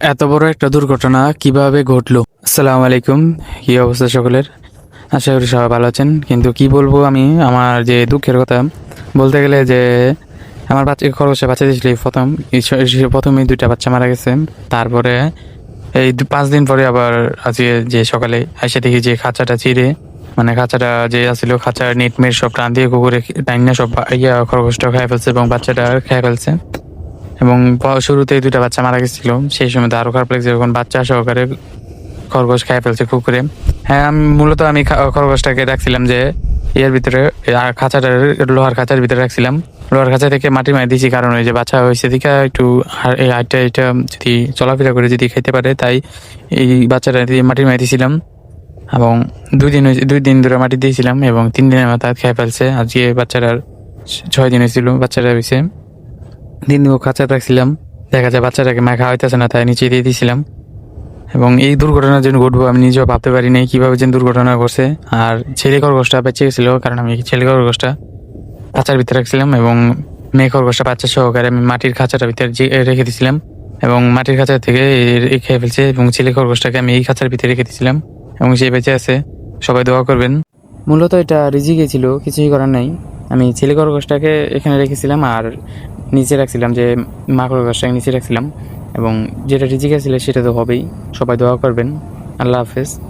এত বড় একটা দুর্ঘটনা কীভাবে ঘটলো? আসসালামু আলাইকুম। কি অবস্থা সকলের? আশা করি সবাই ভালো আছেন। কিন্তু কি বলব আমি, আমার যে দুঃখের কথা, বলতে গেলে যে আমার বাচ্চা খরচে বাচ্চা দিয়েছিল প্রথম প্রথমেই দুইটা বাচ্চা মারা গেছে। তারপরে এই পাঁচ দিন পরে আবার আজকে যে সকালে এসে দেখি যে খাঁচাটা চিরে মানে খাঁচাটা যে আছিল, খাঁচার নেট মেট সব টান দিয়ে কুকুরে টাইনা সব ইয়া খরগোশটা খেয়ে ফেলছে এবং বাচ্চাটা খেয়ে ফেলছে। এবং শুরুতেই দুইটা বাচ্চা মারা গেছিল। সেই সময় তো আরও খারাপ লাগছে, যখন বাচ্চা সহকারে খরগোশ খেয়ে ফেলছে কুকুরে হ্যাঁ আমি মূলত আমি খরগোশটাকে রাখছিলাম যে এর ভিতরে খাঁচাটার, লোহার খাঁচার ভিতরে রাখছিলাম। লোহার খাঁচা থেকে মাটি মারি দিয়েছি, কারণ ওই যে বাচ্চা হয়েছে দিকে একটু হাইটটা এটা যদি চলাফেরা করে যদি খেতে পারে, তাই এই বাচ্চাটা দিয়ে মাটি মারি দিয়েছিলাম। এবং দুই দিন হয়েছে- দুই দিন ধরে মাটি দিয়েছিলাম এবং তিন দিনের মাথায় খেয়ে ফেলছে। আজকে বাচ্চাটার ছয় দিন হয়েছিল বাচ্চাটা হয়েছে। দিন ও খাঁচা রাখছিলাম। দেখা যায় বাচ্চাটাকে মা খাওয়াইতেছে না, তাই নিচে দিয়ে দিয়েছিলাম এবং এই দুর্ঘটনা যেন ঘটবো আমি নিজেও ভাবতে পারি নাই কীভাবে যেন দুর্ঘটনা ঘটছে। আর ছেলে খরগোশটা বেঁচে গেছিল, কারণ আমি ছেলে খরগোশটা খাঁচার ভিতরে রাখছিলাম এবং মেয়ে খরগোশটা বাচ্চা সহকারে আমি মাটির খাঁচাটার ভিতরে রেখে দিয়েছিলাম এবং মাটির খাঁচা থেকে খেয়ে ফেলছে এবং ছেলে খরগোশটাকে আমি এই খাঁচার ভিতরে রেখে দিয়েছিলাম এবং সে বেঁচে আছে। সবাই দোয়া করবেন। মূলত এটা রিজি গেছিল কিছুই করার নাই। আমি ছেলে খরগোশটাকে এখানে রেখেছিলাম আর নিচে রাখছিলাম যে মাকড় গাছটাকে নিচে রাখছিলাম এবং যেটা রিজিক ছিল সেটা তো হবেই। সবাই দোয়া করবেন। আল্লাহ হাফেজ।